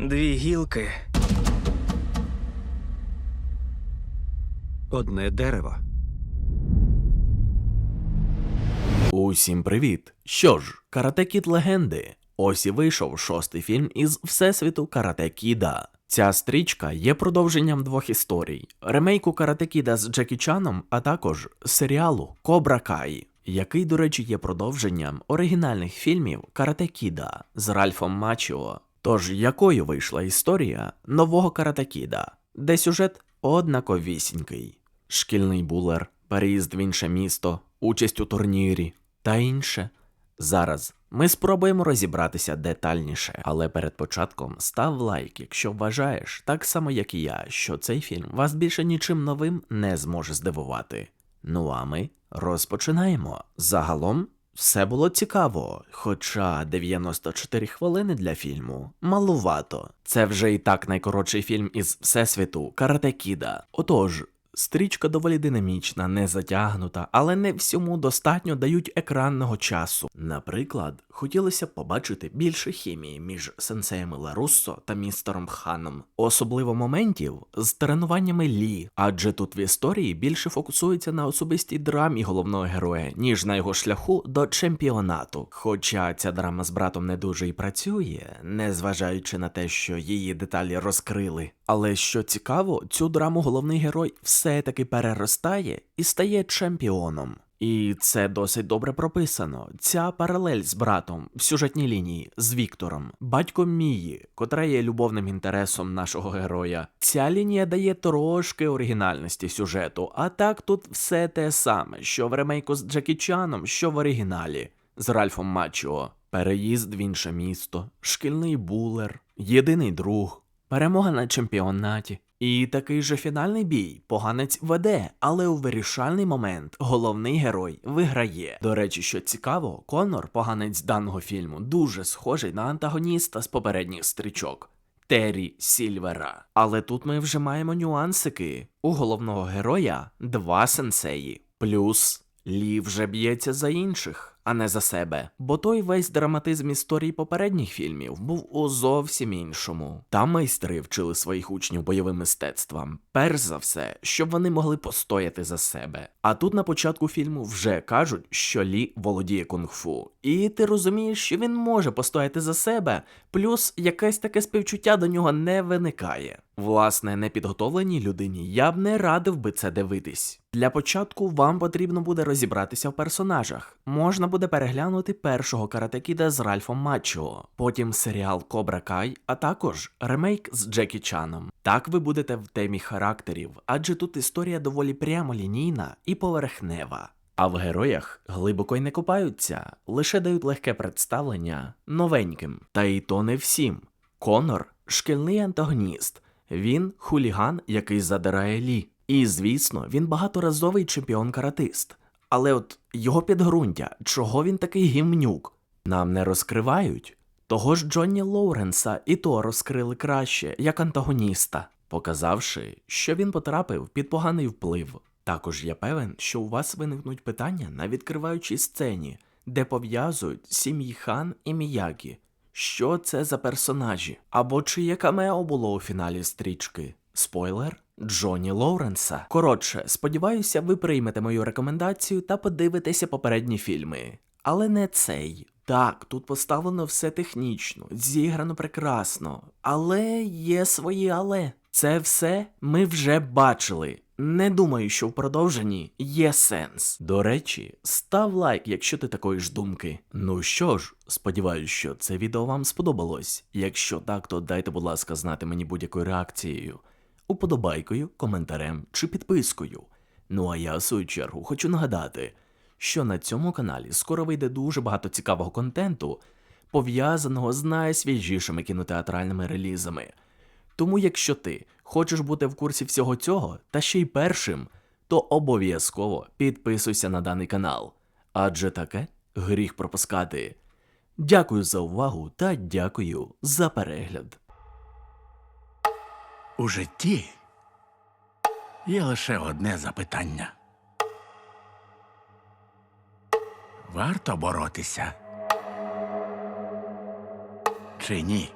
Дві гілки. Одне дерево. Усім привіт! Що ж, Карате Кід легенди. Ось і вийшов шостий фільм із Всесвіту Карате Кіда. Ця стрічка є продовженням двох історій: ремейку Карате Кіда з Джекі Чаном, а також серіалу Кобра Кай, який, до речі, є продовженням оригінальних фільмів Карате Кіда з Ральфом Мачіо. Тож якою вийшла історія нового Карате Кіда, де сюжет однаковісінький: шкільний булер, переїзд в інше місто, участь у турнірі та інше. Зараз ми спробуємо розібратися детальніше, але перед початком став лайк, якщо вважаєш, так само як і я, що цей фільм вас більше нічим новим не зможе здивувати. Ну а ми розпочинаємо. Загалом все було цікаво, хоча 94 хвилини для фільму малувато. Це вже і так найкоротший фільм із Всесвіту Каратекіда. Отож, Стрічка доволі динамічна, не затягнута, але не всьому достатньо дають екранного часу. Наприклад, хотілося б побачити більше хімії між сенсеями Ларуссо та містером Ханом, особливо моментів з тренуваннями Лі, адже тут в історії більше фокусується на особистій драмі головного героя, ніж на його шляху до чемпіонату. Хоча ця драма з братом не дуже і працює, незважаючи на те, що її деталі розкрили. Але що цікаво, цю драму головний герой все-таки переростає і стає чемпіоном. І це досить добре прописано. Ця паралель з братом в сюжетній лінії з Віктором, батьком Мії, котра є любовним інтересом нашого героя. Ця лінія дає трошки оригінальності сюжету, а так тут все те саме, що в ремейку з Джекі Чаном, що в оригіналі з Ральфом Мачіо. Переїзд в інше місто, шкільний булер, єдиний друг, перемога на чемпіонаті. І такий же фінальний бій поганець веде, але у вирішальний момент головний герой виграє. До речі, що цікаво, Конор, поганець даного фільму, дуже схожий на антагоніста з попередніх стрічок. Террі Сільвера. Але тут ми вже маємо нюансики. У головного героя два сенсеї. Плюс Лі вже б'ється за інших, а не за себе. Бо той весь драматизм історії попередніх фільмів був у зовсім іншому. Там майстри вчили своїх учнів бойовим мистецтвам, перш за все, щоб вони могли постояти за себе. А тут на початку фільму вже кажуть, що Лі володіє кунг-фу. І ти розумієш, що він може постояти за себе, плюс якесь таке співчуття до нього не виникає. Власне, непідготовленій людині я б не радив би це дивитись. Для початку вам потрібно буде розібратися в персонажах. Можна буде переглянути першого каратекіда з Ральфом Мачо, потім серіал Кобра Кай, а також ремейк з Джекі Чаном. Так ви будете в темі характерів, адже тут історія доволі прямолінійна і поверхнева. А в героях глибоко й не копаються, лише дають легке представлення новеньким. Та й то не всім. Конор шкільний антагоніст. Він хуліган, який задирає Лі. І, звісно, він багаторазовий чемпіон-каратист. Але от його підґрунтя, чого він такий гімнюк, нам не розкривають. Того ж Джонні Лоуренса і то розкрили краще, як антагоніста, показавши, що він потрапив під поганий вплив. Також я певен, що у вас виникнуть питання на відкриваючій сцені, де пов'язують сім'ї Хан і Міякі. Що це за персонажі? Або чиє камео було у фіналі стрічки? Спойлер? Джоні Лоуренса. Коротше, сподіваюся, ви приймете мою рекомендацію та подивитеся попередні фільми. Але не цей. Так, тут поставлено все технічно, зіграно прекрасно, але є свої але. Це все ми вже бачили. Не думаю, що в продовженні є сенс. До речі, став лайк, якщо ти такої ж думки. Ну що ж, сподіваюся, що це відео вам сподобалось. Якщо так, то дайте, будь ласка, знати мені будь-якою реакцією, уподобайкою, коментарем чи підпискою. Ну а я, в свою чергу, хочу нагадати, що на цьому каналі скоро вийде дуже багато цікавого контенту, пов'язаного з найсвіжішими кінотеатральними релізами. Тому, якщо ти хочеш бути в курсі всього цього та ще й першим, то обов'язково підписуйся на даний канал, адже таке гріх пропускати. Дякую за увагу та дякую за перегляд. У житті є лише одне запитання. Варто боротися? Чи ні?